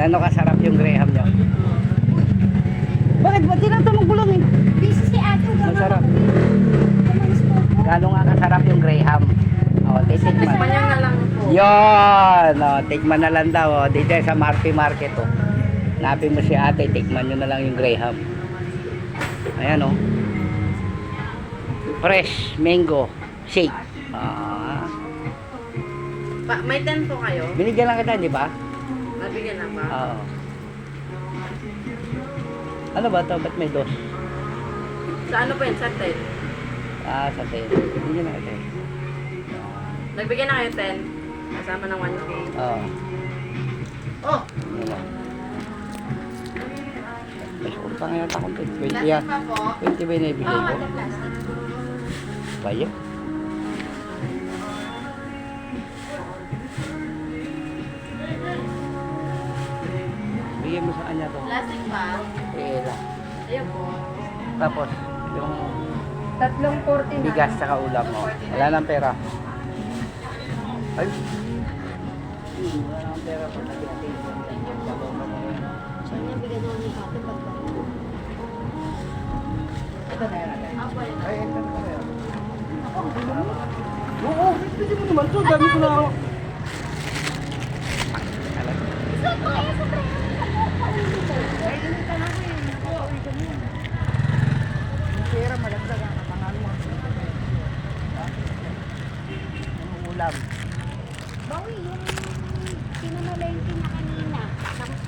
Gano'ng kasarap yung Graham nyo? Bakit ba tinatanong ko lang eh? Busy si ate. Masarap. Gano'ng nga kasarap yung Graham? O, titikman. Tikman na lang po. Yon, o, tikman na lang daw. O, dito sa Marty Market. O. Napin mo si ate, tikman nyo na lang yung Graham. Ayan o. Fresh mango shake. Ah, Pa, may 10 po kayo? binigyan lang kita, di ba? Nabigyan na ba? Oo. Ano ba to? Ba't may dos? Sa ano po yun? Sa 10? Ah, sa tayo. Binigyan lang kita. Nagbigyan na kayo 10? Kasama ng 1K. Oo. Oh! Ano lang. May sukul pa ngayon akong 20 Plastic yan. pa po? 20 ba yung naibigay Oo, ko? wala plastic. Kaya? Bigyan mo sa kanya to. Plastic pa? Eh, lang. Ayun po. Tapos, yung Tatlong 40 bigas sa ulam mo. Wala nang pera. Ay. Hmm, Wala nang pera pag nag-i-attain. Sana bigyan ako ni ate pagkain. Ito na yan. Ako yun. Ay, ito na yan. Oo, pwede mo naman to. Dami ko na ako. Pera malagdag ang kapangal mo. Yung ulam. Bawi, yung pinamalengke niya kanina.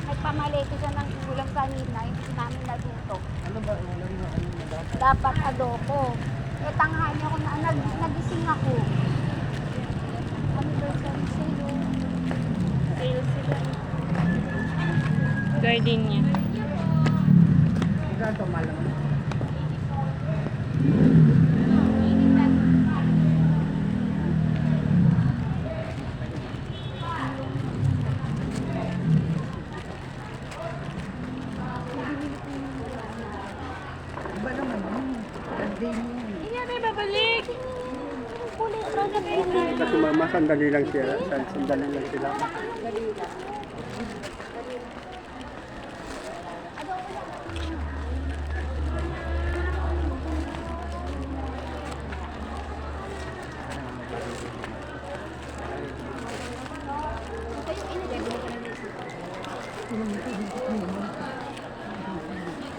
Nagpamalengke siya ng ulam kanina, hindi namin naluto. Ano ba ulam na ano na dapat? Dapat adobo. Eh, tanghali ako na, nag, nagising ako. Anniversary sa'yo. Sale sila. Gardenia. Ikaw ito Gardenia yun. Hindi na babalik. Kulit raw na pinili. Kasi mama, sandali lang sila. Sandali lang sila.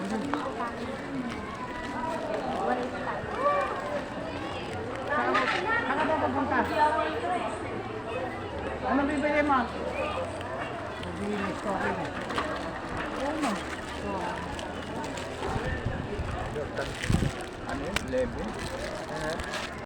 Saan Ano bibili mo? Bibili ko. Ano? Ano yun? Lebe?